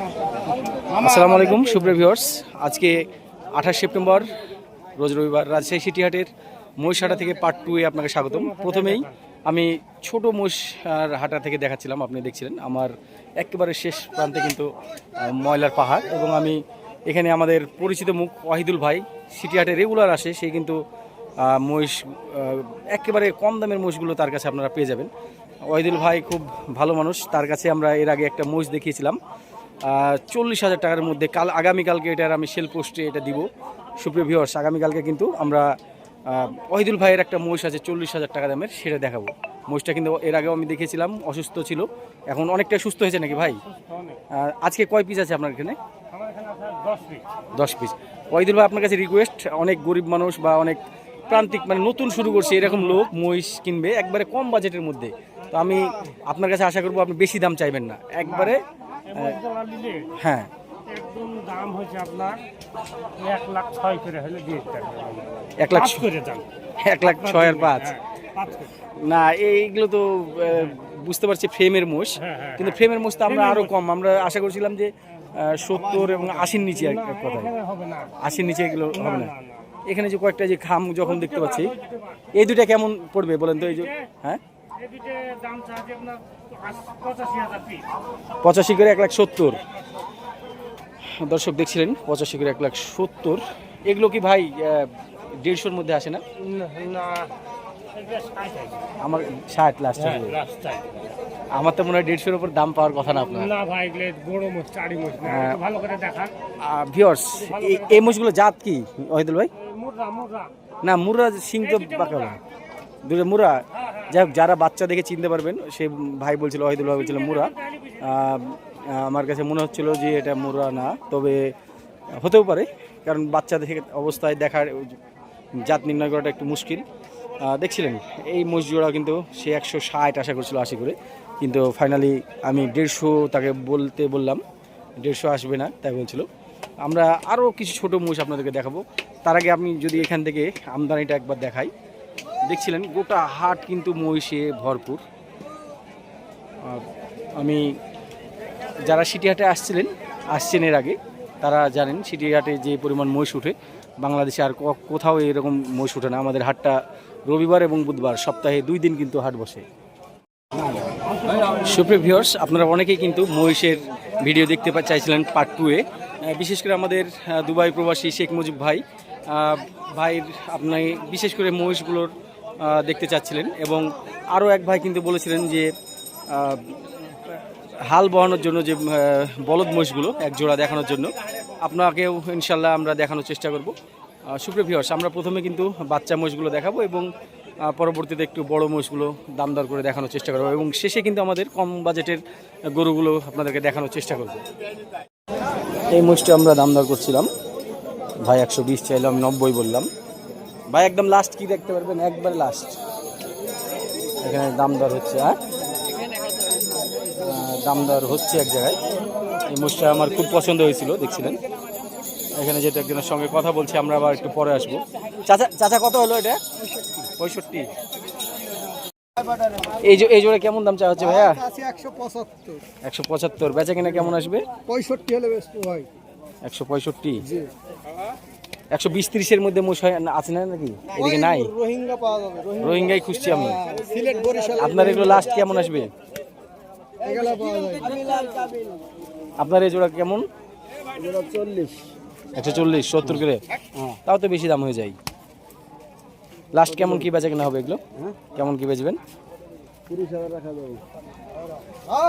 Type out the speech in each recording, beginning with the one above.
আসসালামু আলাইকুম, সুপ্রিয় ভিউয়ার্স। আজকে আঠাশ সেপ্টেম্বর, রোজ রবিবার রাজশাহী সিটিহাটের মহিষহাটা থেকে পার্ট টু এ আপনাকে স্বাগতম। প্রথমেই আমি ছোট মহিষার হাটা থেকে দেখাচ্ছিলাম, আপনি দেখছিলেন। আমার একেবারে শেষ প্রান্তে কিন্তু ময়লার পাহাড় এবং আমি এখানে আমাদের পরিচিত মুখ ওয়াহিদুল ভাই সিটিহাটে রেগুলার আসে। সে কিন্তু মহিষ একেবারে কম দামের মহিষগুলো তার কাছে আপনারা পেয়ে যাবেন। ওয়াহিদুল ভাই খুব ভালো মানুষ। তার কাছে আমরা এর আগে একটা মহিষ দেখিয়েছিলাম। চল্লিশ হাজার টাকার মধ্যে কাল আগামীকালকে এটার আমি সেল পোস্টে এটা দিব। সুপ্রিয় ভিউয়ার্স আগামীকালকে কিন্তু আমরা ওয়াহিদুল ভাইয়ের একটা মহিষ আছে চল্লিশ হাজার টাকা দামের সেটা দেখাবো। মহিষটা কিন্তু এর আগেও আমি দেখেছিলাম অসুস্থ ছিল। এখন অনেকটা সুস্থ হয়েছে নাকি ভাই? আজকে কয় পিস আছে আপনার এখানে? দশ পিস ওয়াহিদুল ভাই আপনার কাছে রিকোয়েস্ট অনেক গরিব মানুষ বা অনেক প্রান্তিক মানে নতুন শুরু করছে এরকম লোক মহিষ কিনবে একবারে কম বাজেটের মধ্যে। তো আমি আপনার কাছে আশা করব আপনি বেশি দাম চাইবেন না। একবারে হ্যাঁ। একদম দাম হচ্ছে আপনার এক লাখ ছয় করে হলে দিয়ে এক লাখ করে দাম। এক লাখ ছয় আর পাঁচ। হ্যাঁ। না এইগুলো তো বুঝতে পারছি ফ্রেমের মোষ। হ্যাঁ, হ্যাঁ, কিন্তু ফ্রেমের মোষ তো আমরা আরও কম। আমরা আশা করছিলাম যে সত্তর এবং আশির নিচে না আশির নিচে এগুলো হবে না। এখানে যে কয়েকটা যে খাম যখন দেখতে পাচ্ছি এই দুইটা কেমন পড়বে বলেন তো? এই যে হ্যাঁ? পঁচাশি করে এক লাখ সত্তর। দর্শক দেখছিলেন পঁচাশি করে এক লাখ সত্তর। এগুলো কি ভাই দেড়শোর মধ্যে আসে না। আমার ষাট লাস্ট হ্যাঁ, আমার তো মনে হয় দেড়শোর উপর দাম পাওয়ার কথা না আপনার। না ভাই এগুলো বড় মোষ চারি মোষ না হ্যাঁ। ভালো করে এই মোষগুলো জাত কি ওহিদুল ভাই? না মুরা সিং তো পাকা দুটো মুরা যাই হোক, যারা বাচ্চা দেখে চিনতে পারবেন, সে ভাই বলছিল ওহিদুল ভাই বলছিল মুরা আমার কাছে মনে হচ্ছিল যে এটা মুরা না, তবে হতেও পারে, কারণ বাচ্চা দেখে অবস্থায় দেখার জাত নির্ণয় করাটা একটু মুশকিল। দেখছিলেন, এই জোড়া কিন্তু সে একশো ষাট আশা করছিল আশি করে, কিন্তু ফাইনালি আমি দেড়শো তাকে বলতে বললাম, দেড়শো আসবে না, তাই বলছিল। আমরা আরও কিছু ছোট মোষ আপনাদেরকে দেখাবো। তার আগে আপনি যদি এখান থেকে আমদানিটা একবার দেখাই দেখছিলেন, গোটা হাট কিন্তু মহিষে ভরপুর। আমি যারা সিটিহাটে আসছিলেন, আসছেন এর আগে, তারা জানেন সিটিহাটে যে পরিমাণ মহিষ উঠে, বাংলাদেশে আর কোথাও এরকম মহিষ উঠে না। আমাদের হাটটা রবিবার এবং বুধবার, সপ্তাহে দুই দিন কিন্তু হাট বসে। সুপ্রিয় ভিউয়ার্স আপনারা অনেকেই কিন্তু মহিষের ভিডিও দেখতে চাইছিলেন পার্ট টুয়ে বিশেষ করে আমাদের দুবাই প্রবাসী শেখ মুজিব ভাই। ভাইয়ের আপনি বিশেষ করে মহিষগুলোর দেখতে চাচ্ছিলেন এবং আরও এক ভাই কিন্তু বলেছিলেন যে হাল বহানোর জন্য যে বলদ মহিষগুলো এক জোড়া দেখানোর জন্য, আপনাকেও ইনশাল্লাহ আমরা দেখানোর চেষ্টা করব। সুপ্রিয় ভিউয়ার্স আমরা প্রথমে কিন্তু বাচ্চা মহিষগুলো দেখাবো এবং পরবর্তীতে একটু বড় মহিষগুলো দাম দর করে দেখানোর চেষ্টা করব এবং শেষে কিন্তু আমাদের কম বাজেটের গরুগুলো আপনাদেরকে দেখানোর চেষ্টা করব। এই মহিষটা আমরা দাম দর করছিলাম, ভাই একশো বিশ চাইলাম নব্বই বললাম। ভাই একদম লাস্ট কি দেখতে পারবেন? একবার লাস্ট এখানে দাম দর হচ্ছে হ্যাঁ? দাম দর হচ্ছে এক জায়গায়। এই মোষটা আমার খুব পছন্দ হয়েছিল দেখছিলেন? এখানে যেটা একজনের সঙ্গে কথা বলছি আমরা আবার একটু পরে আসব। চাচা চাচা কত হলো এটা? পঁয়ষট্টি। এই যে এই জোড়ে কেমন দাম চাওয়া হচ্ছে ভাইয়া? একশো পঁচাত্তর। একশো পঁচাত্তর। বেচা কিনা কেমন আসবে? পঁয়ষট্টি হলে বেস্ট হয় একশো পঁয়ষট্টি। একশো বিশ ত্রিশের মধ্যে মোষ আছে না নাকি? এদিকে নাই? রোহিঙ্গা পাওয়া যাবে রোহিঙ্গাই খুঁজছি আমি। সিলেট বরিশাল আপনার এগুলো লাস্ট কেমন আসবে? আপনার এই জোড়া কেমন? চল্লিশ। একশো চল্লিশ সত্তর করে। তাও তো বেশি দাম হয়ে যায়। লাস্ট কেমন কি বেচা কেনা হবে এগুলো? হ্যাঁ। কেমন কি বেচবেন?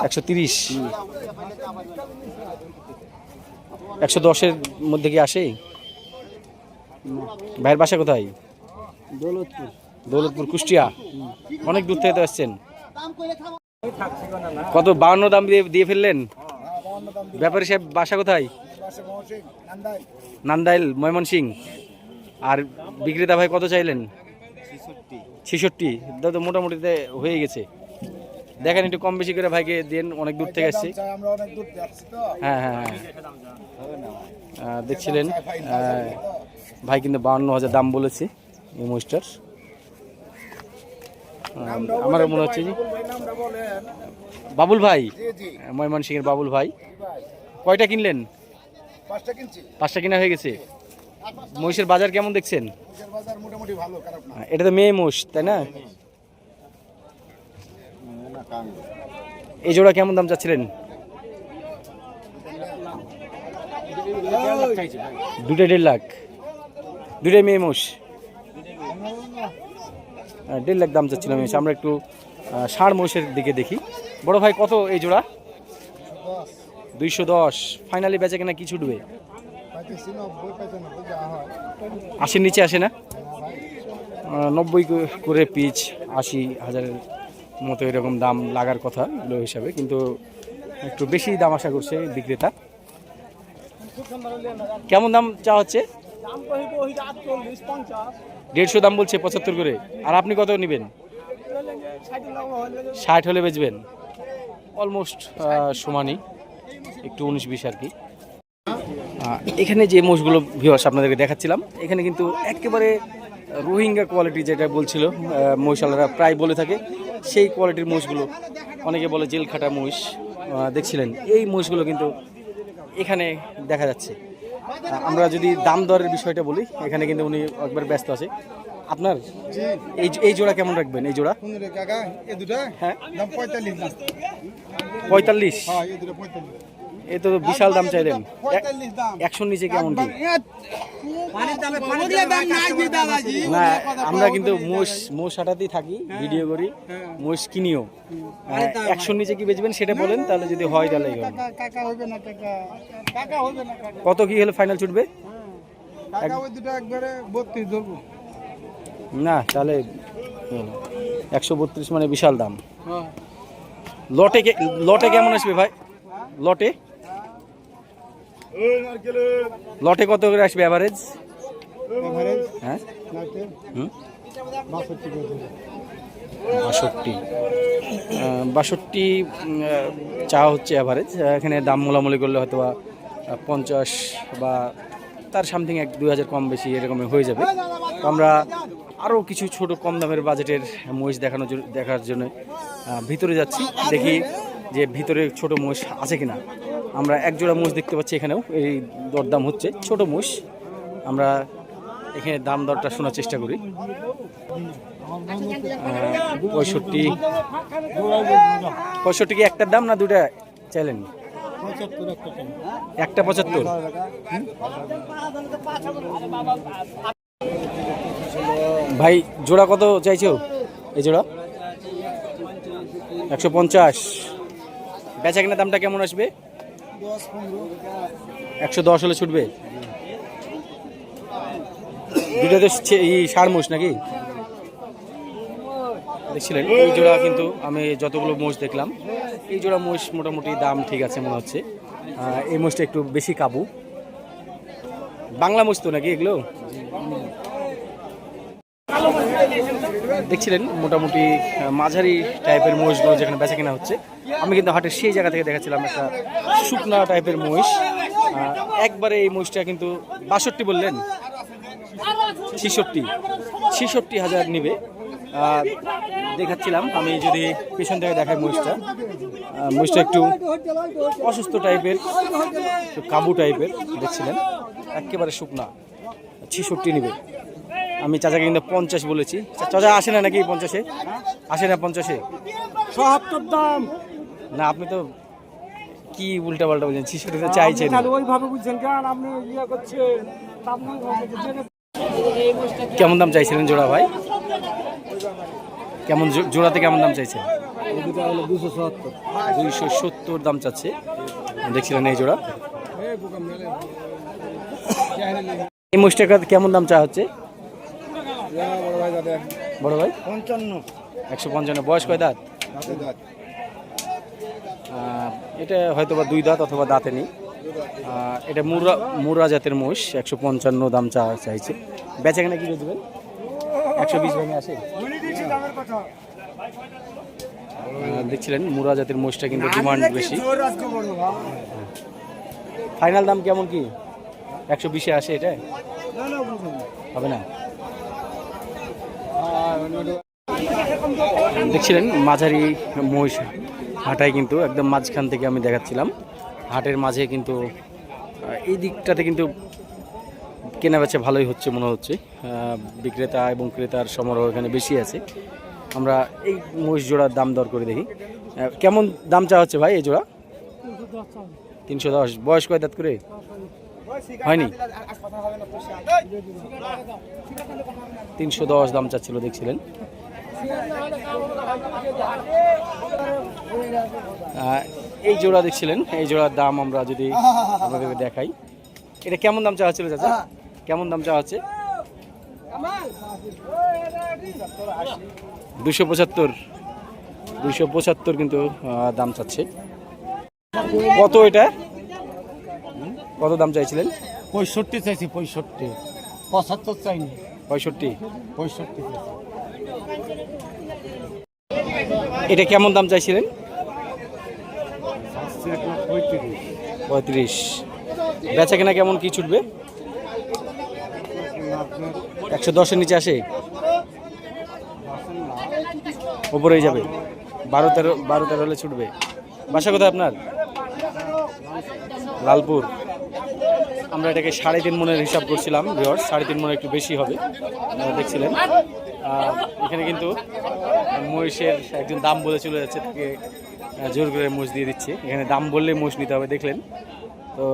একশো তিরিশ। একশো দশের মধ্যে কি আসে? ভাইয়ের বাসা কোথায়? দৌলতপুর। দৌলতপুর কুষ্টিয়া। অনেক দূর থেকে তো আসছেন। কত বাউন্ন দাম দিয়ে দিয়ে ফেললেন? ব্যাপারী সাহেব বাসা কোথায়? নান্দাইল ময়মনসিং। আর বিক্রেতা ভাই কত চাইলেন? ছেষট্টি। দাদা মোটামুটিতে হয়ে গেছে। দেখেন একটু কম বেশি করে ভাইকে দেন অনেক দূর থেকে আসছি। হ্যাঁ হ্যাঁ হ্যাঁ। দেখছিলেন। ভাই কিন্তু বাউন্ন হাজার দাম বলেছে এই মহিষটার আমার মনে হচ্ছে যে বাবুল ভাই ময়মন ময়মনসিংহের বাবুল ভাই কয়টা কিনলেন পাঁচটা কিনা হয়ে গেছে মহিষের বাজার কেমন দেখছেন এটা তো মেয়ে মোষ তাই না না এই জোড়া কেমন দাম চাচ্ছিলেন দুটো দেড় লাখ দুটাই মেয়ে মোষ? দেড় লাখ দাম চাচ্ছিলাম এসে আমরা একটু ষাঁড় মোষের দিকে দেখি। বড় ভাই, কত এই জোড়া? দুইশো দশ। ফাইনালি বেচে কিনা কি ছুটবে? হয় আশির নিচে আসে না? নব্বই করে পিচ, আশি হাজারের মতো এরকম দাম লাগার কথা কিলো হিসাবে। কিন্তু একটু বেশি দাম আশা করছে বিক্রেতা। কেমন দাম চা হচ্ছে? দেড়শো দাম বলছে, পঁচাত্তর করে। আর আপনি কত নেবেন? ষাট হলে বেচবেন। অলমোস্ট সমানই। একটু উনিশ বিশ আর কি। এখানে যে মোষগুলো ভিউয়ার্স আপনাদেরকে দেখাচ্ছিলাম, এখানে কিন্তু একেবারে রোহিঙ্গা কোয়ালিটি যেটা বলছিল মহিষালারা প্রায় বলে থাকে, সেই কোয়ালিটির মোষগুলো। অনেকে বলে জেল খাটা মহিষ দেখছিলেন, এই মহিষগুলো কিন্তু এখানে দেখা যাচ্ছে। আমরা যদি দাম দরের বিষয়টা বলি এখানে কিন্তু উনি একবার ব্যস্ত আছে। আপনার? এই এই জোড়া কেমন রাখবেন এই জোড়া? কাকা এ দুটা? হ্যাঁ। দাম পঁয়তাল্লিশ। পঁয়তাল্লিশ? হ্যাঁ এ দুটা পঁয়তাল্লিশ। এ তো বিশাল দাম চাইলেন একশোর নিচে কেমন কি? দাদাজি না। আমরা কিন্তু মোষ মোষ হাটাতেই থাকি ভিডিও করি মোষ কিনিও। একশোর নিচে কি বেচবেন সেটা বলেন তাহলে যদি হয় তাহলে কাকা কাকা হবে না কাকা। কাকা হবে না কাকা। কত কি হলে ফাইনাল ছুটবে? কাকা ওই দুটো একবারে বত্রিশ ধরবো। না তাহলে একশো বত্রিশ মানে বিশাল দাম। লটে কে- লটে কেমন আসবে ভাই? লটে? লটে কত করে আসবে অ্যাভারেজ হ্যাঁ? বাষট্টি। বাষট্টি চা হচ্ছে অ্যাভারেজ এখানে দাম মোলামুলি করলে হয়তো বা পঞ্চাশ বা তার সামথিং এক দুই হাজার কম বেশি এরকমই হয়ে যাবে। তো আমরা আরও কিছু ছোট কম দামের বাজেটের মহিষ দেখানোর জন্য দেখার জন্য ভিতরে যাচ্ছি। দেখি যে ভিতরে ছোট মহিষ আছে কিনা। আমরা এক জোড়া মহিষ দেখতে পাচ্ছি এখানেও, এই দরদাম হচ্ছে। ছোট মহিষ আমরা এখানে দাম দরটা শোনার চেষ্টা করি। পঁয়ষট্টি। পঁয়ষট্টি কি একটার দাম না দুটা চাইলেন? একটা পঁচাত্তর। ভাই, জোড়া কত চাইছো? এই জোড়া? একশো পঞ্চাশ। বেচা কিনা দামটা কেমন আসবে? একশো দশ হলে ছুটবে? দুটো তো ছে- এই ষাড় মোষ নাকি? দেখছিলেন, এই জোড়া কিন্তু আমি যতগুলো মোষ দেখলাম, এই জোড়া মোষ মোটামুটি দাম ঠিক আছে মনে হচ্ছে। এই মোষটা একটু বেশি কাবু। বাংলা মোষ তো নাকি এগুলো? দেখছিলেন মোটামুটি মাঝারি টাইপের মহিষগুলো যেখানে বেচা কেনা হচ্ছে। আমি কিন্তু হাটের সেই জায়গা থেকে দেখাচ্ছিলাম একটা শুকনা টাইপের মহিষ। একবারে এই মহিষটা কিন্তু বাষট্টি বললেন, ছিষট্টি ছিষট্টি হাজার নিবে। দেখাচ্ছিলাম, আমি যদি পেছন থেকে দেখাই মহিষটা। মহিষটা একটু অসুস্থ টাইপের কাবু টাইপের, দেখছিলেন। একেবারে শুকনা, ছিষট্টি নিবে। আমি চাচাকে কিন্তু পঞ্চাশ বলেছি। চাচা আসে না নাকি পঞ্চাশে? আসে না পঞ্চাশে? সত্তর দাম। না আপনি তো কি উল্টা পাল্টা বলছেন ছিষট্টিতে চাইছেন ওইভাবে বুঝছেন কেন? আপনি ইয়ে করছেন। জেনে কেমন দাম চাইছিলেন জোড়া ভাই? কেমন জোড়াতে কেমন দাম চাইছেন দুইশো সত্তর। দাম চাচ্ছে। দেখছিলেন এই জোড়া। এই মোষটা কেমন দাম চা হচ্ছে? বড় ভাই? পঞ্চান্ন। একশো পঞ্চান্ন। বয়স কয় দাঁত? দাঁত এটা হয়তো বা দুই দাঁত অথবা দাঁতে নেই। এটা মুরা মুরা জাতের মোষ একশো পঞ্চান্ন দাম চা চাইছে। বেচা কেনা কি বেচবেন একশো বিশ ভেঙে আসে? দেখছিলেন মুরা জাতের মোষটা কিন্তু ডিমান্ড বেশি। ফাইনাল দাম কেমন কি? একশো বিশে আসে এটা? হবে না? দেখছিলেন মাঝারি মহিষ হাঁটাই কিন্তু একদম মাঝখান থেকে আমি দেখাচ্ছিলাম। হাটের মাঝে কিন্তু এই দিকটাতে কিন্তু কেনা বেচা ভালোই হচ্ছে মনে হচ্ছে। বিক্রেতা এবং ক্রেতার সমারোহ এখানে বেশি আছে। আমরা এই মহিষ জোড়ার দাম দর করে দেখি। কেমন দাম চা হচ্ছে ভাই এই জোড়া? তিনশো দশ। বয়স কয় দাঁত করে? হয়নি? তিনশো দশ দাম চাচ্ছিল, দেখছিলেন। এই জোড়া দেখছিলেন, এই জোড়ার দাম আমরা যদি আপনাদেরকে দেখাই। এটা কেমন দাম চাওয়া ছিল চাচা? কেমন দাম চাওয়া হচ্ছে? দুশো পঁচাত্তর। দুশো পঁচাত্তর কিন্তু দাম চাচ্ছে। কত এটা? কত দাম চাইছিলেন? পঁয়ষট্টি চাইছি, পঁয়ষট্টি। পঁচাত্তর চাইনি। পঁয়ষট্টি। পঁয়ষট্টি এটা কেমন দাম চাইছিলেন? পঁয়ত্রিশ। বেচা কেনা কেমন কি ছুটবে? একশো দশের নিচে আসে? ওপরেই যাবে। বারো তেরো বারো তেরো হলে ছুটবে। বাসা কোথায় আপনার? লালপুর। আমরা এটাকে সাড়ে তিন মনের হিসাব করছিলাম ভিওর্স সাড়ে তিন মনে একটু বেশি হবে, আপনারা দেখছিলেন। এখানে কিন্তু মহিষের একজন দাম বলে চলে যাচ্ছে, তাকে জোর করে মোষ দিয়ে দিচ্ছে। এখানে দাম বললে মোষ নিতে হবে, দেখলেন। তো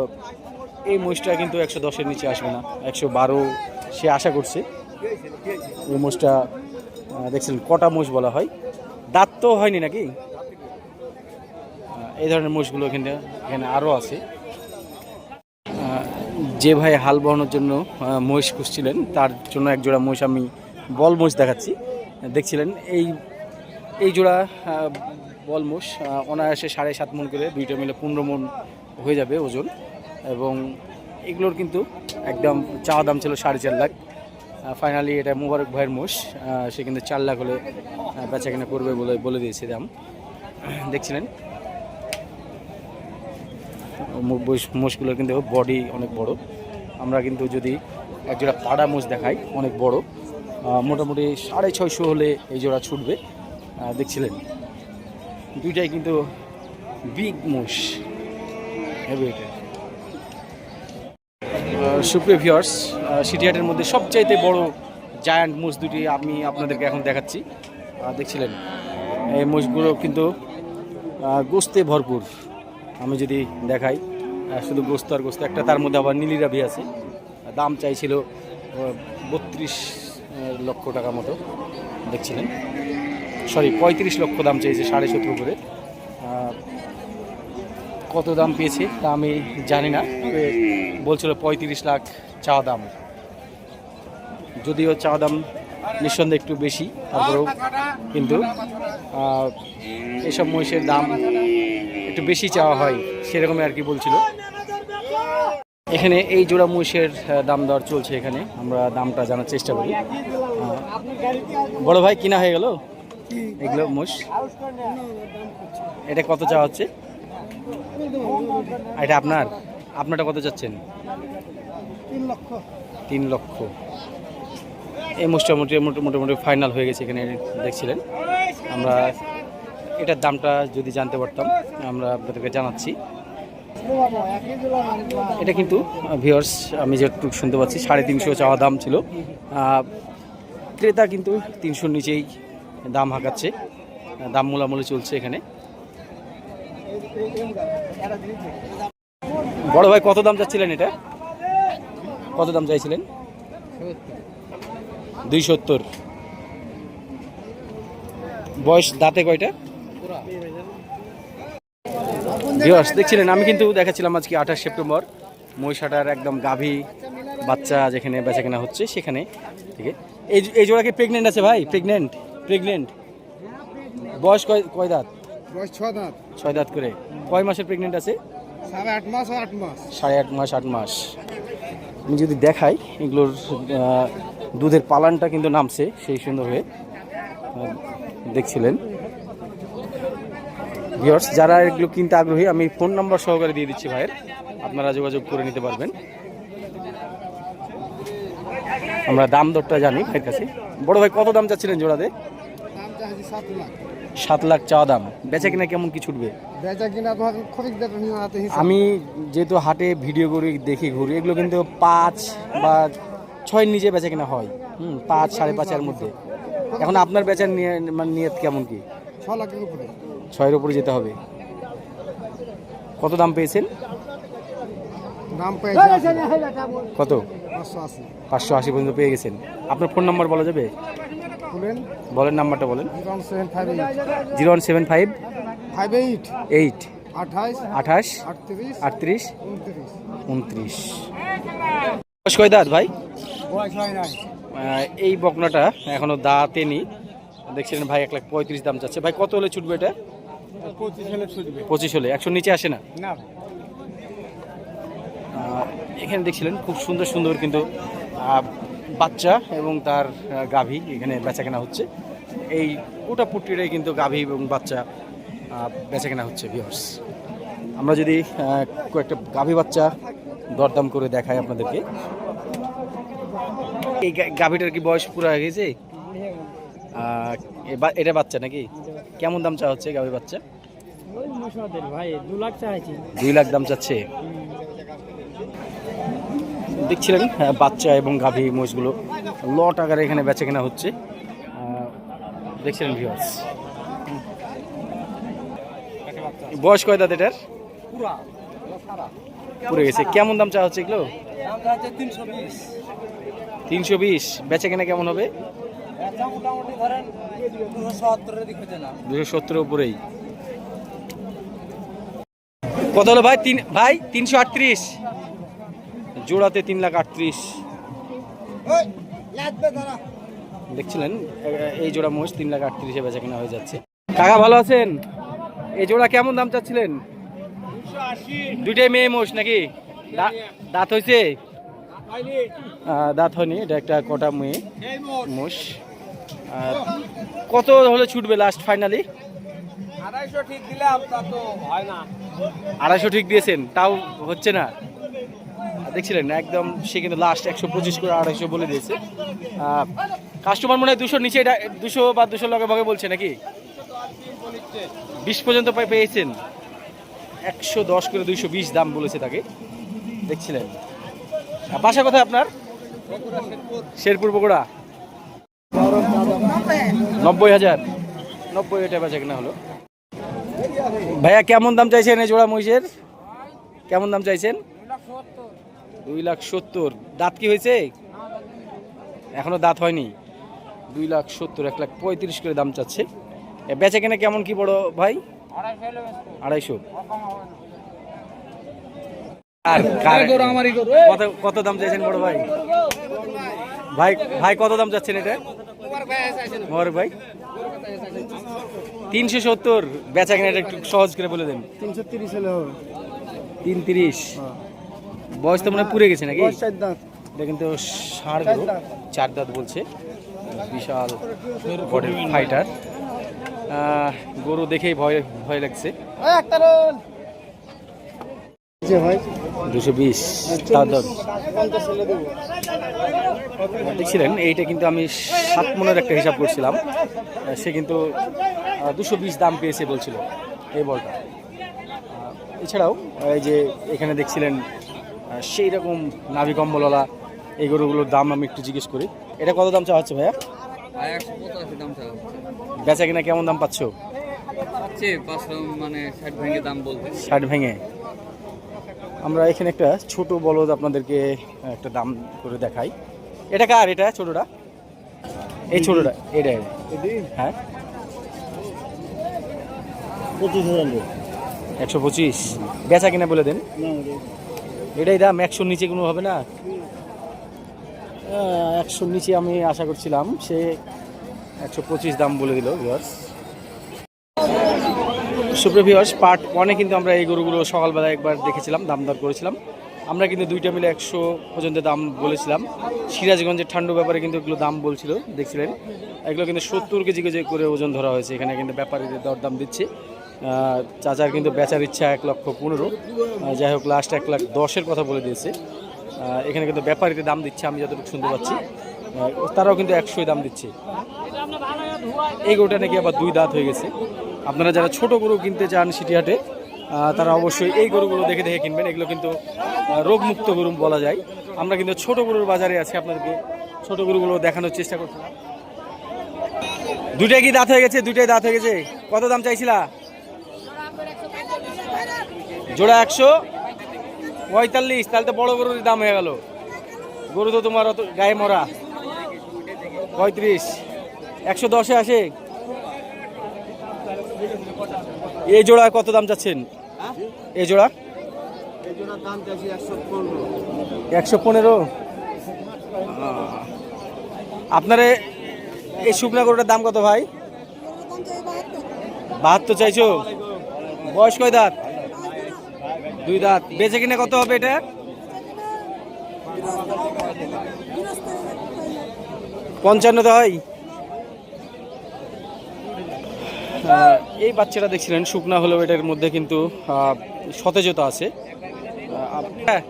এই মোষটা কিন্তু একশো দশের নিচে আসবে না, একশো বারো সে আশা করছে। এই মোষটা দেখছিলেন, কটা মোষ বলা হয়। দাঁত তো হয়নি নাকি? এই ধরনের মোষগুলো এখানে এখানে আরও আছে। যে ভাই হাল বহানোর জন্য মহিষ খুঁজছিলেন, তার জন্য এক জোড়া মহিষ আমি বল মহিষ দেখাচ্ছি। দেখছিলেন, এই এই জোড়া বল মোষ অনায়াসে সাড়ে সাত মন করে দুইটা মিলে পনেরো মন হয়ে যাবে ওজন। এবং এগুলোর কিন্তু একদম চাওয়া দাম ছিল সাড়ে চার লাখ। ফাইনালি এটা মুবারক ভাইয়ের মোষ সে কিন্তু চার লাখ হলে বেচা কেনা করবে বলে বলে দিয়েছে দাম। দেখছিলেন মোষগুলোর কিন্তু বডি অনেক বড়। আমরা কিন্তু যদি এক জোড়া পাড়া মোষ দেখাই, অনেক বড়। মোটামুটি সাড়ে ছয়শো হলে এই জোড়া ছুটবে। দেখছিলেন? দুইটাই কিন্তু বিগ মোষ। সুপ্রিয় ভিউয়ার্স সিটিহাটের মধ্যে সবচাইতে বড় জায়ান্ট মোষ দুটি আমি আপনাদেরকে এখন দেখাচ্ছি। দেখছিলেন? এই মোষগুলো কিন্তু গোস্তে ভরপুর। আমি যদি দেখাই শুধু গোস্ত আর গোস্ত, একটা তার মধ্যে আবার নীলিরাভি আছে। দাম চাইছিল বত্রিশ লক্ষ টাকা মতো, দেখছিলেন। সরি পঁয়ত্রিশ লক্ষ দাম চাইছে, সাড়ে সতেরো করে। কত দাম পেয়েছে তা আমি জানি না, তবে বলছিল পঁয়ত্রিশ লাখ চাওয়া দাম। যদিও চাওয়া দাম নিঃসন্দেহে একটু বেশি, তারপরেও কিন্তু এসব মহিষের দাম একটু বেশি চাওয়া হয়, সেরকমই আর কি বলছিল। এখানে এই জোড়া মহিষের দাম দর চলছে এখানে। আমরা দামটা জানার চেষ্টা করি। বড় ভাই, কিনা হয়ে গেল? এগুলো মোষ এটা কত চাওয়া হচ্ছে? এটা আপনার? আপনারটা কত চাচ্ছেন? তিন লক্ষ। এই মোষটা মোটামুটি মোটামুটি ফাইনাল হয়ে গেছে এখানে, দেখছিলেন। আমরা এটার দামটা যদি জানতে পারতাম, আমরা আপনাদেরকে জানাচ্ছি। এটা কিন্তু ভিওর্স আমি যেটুকু শুনতে পাচ্ছি, সাড়ে তিনশো চাওয়া দাম ছিল। ক্রেতা কিন্তু তিনশোর নিচেই দাম হাঁকাচ্ছে। দাম মোলামুলি চলছে এখানে। বড় ভাই, কত দাম চাচ্ছিলেন এটা? কত দাম চাইছিলেন? দুই সত্তর। বয়স দাঁতে কয়টা? ভিউয়ার্স দেখছিলেন আমি কিন্তু দেখাচ্ছিলাম আজকে আঠাশ সেপ্টেম্বর। মহিষাটার একদম গাভী বাচ্চা যেখানে বেচা কেনা হচ্ছে সেখানে। থেকে এই এই জোড়া কি প্রেগনেন্ট আছে ভাই? প্রেগনেন্ট প্রেগনেন্ট বয়স কয় কয় দাঁত? বয়স ছ দাঁত। ছয় দাঁত করে। কয় মাসের প্রেগনেন্ট আছে? সাড়ে আট মাস আট মাস। সাড়ে আট মাস আট মাস। আমি যদি দেখাই এগুলোর দুধের পালানটা কিন্তু নামছে সেই সুন্দর হয়ে দেখছিলেন। ভিওর্স যারা এগুলো কিনতে আগ্রহী আমি ফোন নাম্বার সহকারে দিয়ে দিচ্ছি ভাইয়ের। আপনারা যোগাযোগ করে নিতে পারবেন। আমরা দাম দরটা জানি ভাইয়ের কাছে। বড় ভাই কত দাম চাচ্ছিলেন জোড়াতে? সাত লাখ। চাওয়া দাম। বেচা কিনা কেমন কি ছুটবে? আমি যেহেতু হাটে ভিডিও করি দেখি ঘুরি এগুলো কিন্তু পাঁচ বা ছয়ের নিচে বেচা কিনা হয়। হুম পাঁচ সাড়ে পাঁচের মধ্যে। এখন আপনার বেচার নিয়ে মানে নিয়ত কেমন কি? ছ লাখের উপরে। ছয়ের উপরে যেতে হবে। কত দাম পেয়েছেন? দাম কত? পাঁচশো আশি। পর্যন্ত পেয়ে গেছেন। আপনার ফোন নাম্বার বলা যাবে? বলেন। নাম্বারটা বলেন। Zero one seven five five eight. Eight আঠাশ। আটত্রিশ। উনত্রিশ। উনত্রিশ। বয়স কয় দাঁত ভাই? এই বকনাটা এখনও দাঁতে নি দেখছিলেন ভাই এক লাখ পঁয়ত্রিশ দাম চাচ্ছে। ভাই কত হলে ছুটবে এটা? পঁচিশ হলে একশো নিচে আসে না? এখানে দেখছিলেন খুব সুন্দর সুন্দর কিন্তু বাচ্চা এবং তার গাভী এখানে বেচা কেনা হচ্ছে। এই গোটা পুট্টিটাই কিন্তু গাভী এবং বাচ্চা আহ, বেচা কেনা হচ্ছে ভিউয়ার্স আমরা যদি কয়েকটা গাভী বাচ্চা দরদাম করে দেখাই আপনাদেরকে। এই গাভীটার কি বয়স পুরো হয়ে গেছে এটা বাচ্চা নাকি? কেমন দাম চা হচ্ছে গাভী বাচ্চা? ওই মশাদের ভাই দু লাখ চাইছি। দুই লাখ দাম চাচ্ছে। দেখছিলেন হ্যাঁ, বাচ্চা এবং গাভী মোষগুলো লট আকারে এখানে বেচা কেনা হচ্ছে। দেখছিলেন ভিউয়ার্স বয়স কয় দাঁত এটার? পুরে গেছে। কেমন দাম চা হচ্ছে এগুলো? তিনশো বিশ। তিনশো বিশ। বেচা কেনা কেমন হবে? দুশো উপরেই। কত হলো ভাই? তিন ভাই, তিনশো আটত্রিশ। জোড়াতে তিন লাখ আটত্রিশ। দেখছিলেন? এই জোড়া মোষ তিন লাখ আটত্রিশে বেচা কেনা হয়ে যাচ্ছে। কাকা, ভালো আছেন? এই জোড়া কেমন দাম চাচ্ছিলেন? দুইটাই মেয়ে মোষ নাকি? দাঁত হয়েছে? দাঁত হয়নি, এটা একটা কটা মেয়ে মোষ কত হলে ছুটবে লাস্ট ফাইনালি আড়াইশো ঠিক দিলাম তা তো হয় না। আড়াইশো ঠিক দিয়েছেন তাও হচ্ছে না। দেখছিলেন একদম সে কিন্তু লাস্ট একশো পঁচিশ করে আড়াইশো বলে দিয়েছে। কাস্টমার মনে হয় দুশো নিচে এটা দুশো বা দুশো লগে ভাগে বলছে নাকি? বিশ পর্যন্ত পেয়েছেন। একশো দশ করে দুইশো বিশ দাম বলেছে তাকে। দেখছিলেন। বাসা কোথায় আপনার? শেরপুর বগুড়া। নব্বই হাজার। নব্বই এটা বেচা হলো। ভাইয়া, কেমন দাম চাইছেন এই জোড়া মহিষের? কেমন দাম চাইছেন? দুই লাখ সত্তর। দাঁত কি হয়েছে? এখনও দাঁত হয়নি। দুই লাখ সত্তর, এক লাখ পঁয়ত্রিশ করে দাম চাচ্ছে। বেচা কেনা কেমন কি বড় ভাই? আড়াইশো। কত দাম চাইছেন বড় ভাই? ভাই ভাই কত দাম চাচ্ছেন এটা? মোবারক ভাই? তিনশো সত্তর। বেচা কেনা একটু সহজ করে বলে দেন। তিনশো তিরিশ হলে হবে। তিন তিরিশ বয়স তো মনে হয় পুড়ে গেছে নাকি? এটা কিন্তু ষাঁড় চার দাঁত। বলছে। বিশাল বডির ফাইটার গরু দেখেই ভয় ভয় লাগছে। যে দুশো বিশ দেখছিলেন এইটা কিন্তু আমি সাত মনের একটা হিসাব করছিলাম। সে কিন্তু দুশো বিশ দাম পেয়েছে বলছিল এই বলটা। এছাড়াও এই যে এখানে দেখছিলেন সেই রকম নাভি কম্বলওয়ালা এই গরুগুলোর দাম আমি একটু জিজ্ঞেস করি। এটা কত দাম চাওয়া হচ্ছে ভাইয়া? বেচা কিনা কেমন দাম পাচ্ছ? মানে ষাট ভেঙে দাম বলতে ষাট ভেঙে। আমরা এখানে একটা ছোট বলদ আপনাদেরকে একটা দাম করে দেখাই। এটা কার? এটা ছোটটা? এই ছোটটা এটা। হ্যাঁ। পঁচিশ হাজার একশো পঁচিশ। বেচা কিনা বলে দেন। এটাই দাম একশোর নিচে কোনো হবে না? একশোর নিচে আমি আশা করছিলাম সে একশো পঁচিশ দাম বলে দিল ভিওর্স সুপ্রিয় পার্ট ওয়ানে কিন্তু আমরা এই গরুগুলো সকালবেলা একবার দেখেছিলাম দাম দর করেছিলাম। আমরা কিন্তু দুইটা মিলে একশো পর্যন্ত দাম বলেছিলাম। সিরাজগঞ্জের ঠান্ডু ব্যাপারে কিন্তু এগুলো দাম বলছিল, দেখছিলেন? এগুলো কিন্তু সত্তর কেজি কেজি করে ওজন ধরা হয়েছে, এখানে কিন্তু ব্যাপারীদের দর দাম দিচ্ছে চাচার কিন্তু বেচার ইচ্ছা এক লক্ষ পনেরো। যাই হোক লাস্ট এক লাখ দশের কথা বলে দিয়েছে। এখানে কিন্তু ব্যাপারীদের দাম দিচ্ছে, আমি যতটুকু শুনতে পাচ্ছি। তারাও কিন্তু একশোই দাম দিচ্ছে। এই গরুটা নাকি আবার দুই দাঁত হয়ে গেছে। আপনারা যারা ছোট গরু কিনতে চান সিটিহাটে তারা অবশ্যই এই গরুগুলো দেখে দেখে কিনবেন। এগুলো কিন্তু রোগমুক্ত গরু বলা যায়। আমরা কিন্তু ছোট গরুর বাজারে আছি আপনাদেরকে ছোট গরুগুলো দেখানোর চেষ্টা করছিলাম দুইটাই কি দাঁত হয়ে গেছে? দুইটাই দাঁত হয়ে গেছে? কত দাম চাইছিলা? জোড়া একশো? পঁয়তাল্লিশ। তাহলে তো বড় গরুর দাম হয়ে গেল। গরু তো তোমার অত গায়ে মরা। পঁয়ত্রিশ। একশো দশে আসে? এই জোড়া কত দাম চাচ্ছেন? এই জোড়া? একশো পনেরো। আপনার এই শুকনা গরুটার দাম কত ভাই? বাহাত্তর চাইছো? বয়স কয় দাঁত? দুই দাঁত। বেচে কিনে কত হবে এটা? পঞ্চান্ন তো হয়। এই বাচ্চাটা দেখছিলেন শুকনা হলেও এটার মধ্যে কিন্তু সতেজতা আছে। হ্যাঁ।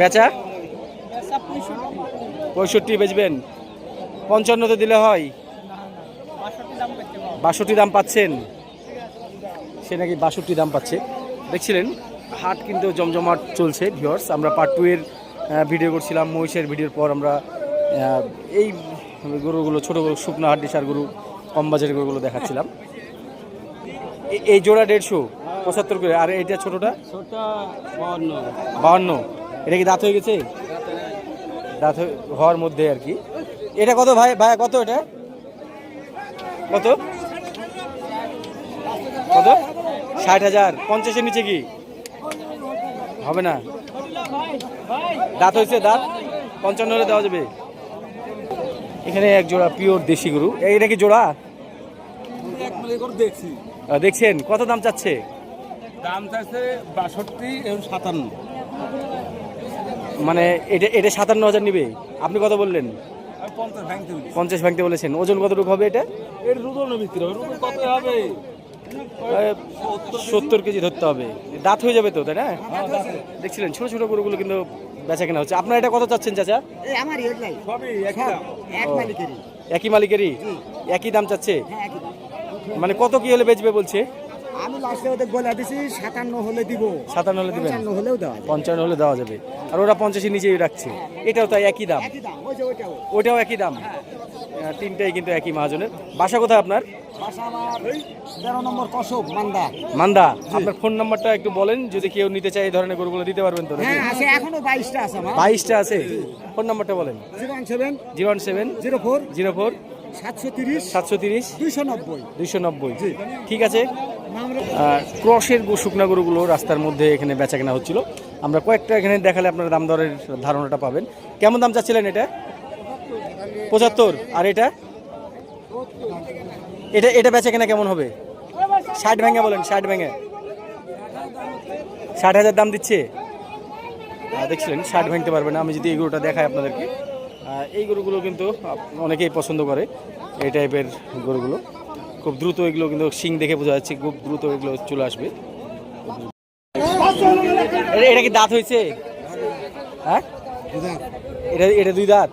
বেচা? পঁয়ষট্টি বেচবেন। পঞ্চান্নতে দিলে হয়? বাষট্টি দাম পাচ্ছেন। সে নাকি বাষট্টি দাম পাচ্ছে। দেখছিলেন হাট কিন্তু জমজমাট চলছে ভিওর্স আমরা পার্ট টু এর ভিডিও করছিলাম মহিষের ভিডিওর পর আমরা আহ, এই গরুগুলো ছোট গরু শুকনো হাড্ডি সার গরু কম বাজারের গরুগুলো দেখাচ্ছিলাম। এই জোড়া দেড়শো পঁচাত্তর করে আর এইটা ছোটোটা? বাহান্ন এটা কি দাঁত হয়ে গেছে? দাঁত হওয়ার মধ্যে আর কি। এটা কত ভাই? ভাই কত এটা? কত? কত? ষাট হাজার। পঞ্চাশের নিচে কি? হবে না। দাঁত হয়েছে দাঁত? পঞ্চান্ন হলে দেওয়া যাবে। এখানে এক জোড়া পিওর দেশি গরু। এই- এটা কি জোড়া? দেখছি দেখছেন কত দাম চাচ্ছে? দাম চাইছে বাষট্টি এবং সাতান্ন। মানে এটা এটা সাতান্ন হাজার নিবে? আপনি কত বললেন? পঞ্চাশ ভাঙতে বলেছেন। ওজন কতটুকু হবে এটা? এর কত হবে? সত্তর কেজি ধরতে হবে। দাঁত হয়ে যাবে তো তাই না? দেখছিলেন ছোট ছোট গরুগুলো কিন্তু বেচা কেনা হচ্ছে। আপনার এটা কত চাচ্ছেন চাচা? আমার একই মালিকেরই? একই দাম চাচ্ছে? হ্যাঁ মানে কত কি হলে বেচবে বলছে? আমি লাস্টে ওদের বলে দিছি সাতান্ন হলে দিব। সাতান্ন হলে দিবেন? পঞ্চান্ন হলেও দেওয়া পঞ্চান্ন হলে দেওয়া যাবে। আর ওরা পঞ্চাশের নিচেই রাখছে। এটাও তাই একই দাম। ওটাও একই দাম। তিনটাই কিন্তু একই মহাজনের। বাসা কোথায় আপনার? মান্দা। মান্দা। আপনার ফোন নাম্বারটা একটু বলেন যদি কেউ নিতে চায় এই ধরনের গরুগুলো দিতে পারবেন তো হ্যাঁ এখনও বাইশটা আছে বাইশটা আছে। ফোন নাম্বারটা বলেন। Zero seven zero one seven zero four zero four সাতশো তিরিশ। দুইশো নব্বই। ঠিক আছে? ক্রসের শুকনা গরুগুলো রাস্তার মধ্যে এখানে বেচা কেনা হচ্ছিল। আমরা কয়েকটা এখানে দেখালে আপনারা দাম দরের ধারণাটা পাবেন। কেমন দাম চাচ্ছিলেন এটা? পঁচাত্তর। আর এটা? এটা এটা বেচা কেনা কেমন হবে? ষাট ভেঙে বলেন ষাট ভেঙে। ষাট হাজার দাম দিচ্ছে? দেখছিলেন ষাট ভাঙতে পারবে না। আমি যদি এই গরুটা দেখাই আপনাদেরকে। এই গরুগুলো কিন্তু অনেকেই পছন্দ করে, এই টাইপের গরুগুলো। খুব দ্রুত এগুলো কিন্তু শিং দেখে বোঝা যাচ্ছে, খুব দ্রুত এগুলো চলে আসবে। এটা- কি দাঁত হয়েছে? হ্যাঁ? এটা এটা দুই দাঁত?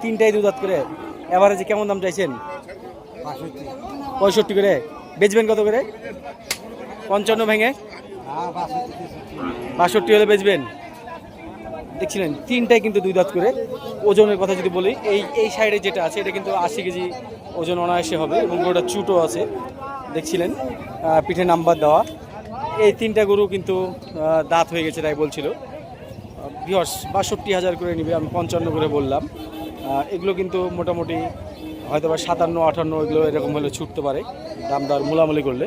তিনটাই দুই দাঁত করে। এভারেজে কেমন দাম চাইছেন? পঁয়ষট্টি করে। বেচবেন কত করে? পঞ্চান্ন ভেঙে? বাষট্টি হলে বেচবেন? দেখছিলেন, তিনটাই কিন্তু দুই দাঁত করে। ওজনের কথা যদি বলি, এই এই সাইডে যেটা আছে, এটা কিন্তু আশি কেজি ওজন অনায়াসে হবে এবং গরুটা চুটো আছে। দেখছিলেন পিঠে নাম্বার দেওয়া। এই তিনটা গরু কিন্তু দাঁত হয়ে গেছে তাই বলছিল। বিহস বাষট্টি হাজার করে নিবে, আমি পঞ্চান্ন করে বললাম। এগুলো কিন্তু মোটামুটি হয়তো বা সাতান্ন, আটান্ন, এগুলো এরকম হলে ছুটতে পারে। দাম দর মোলামুলি করলে।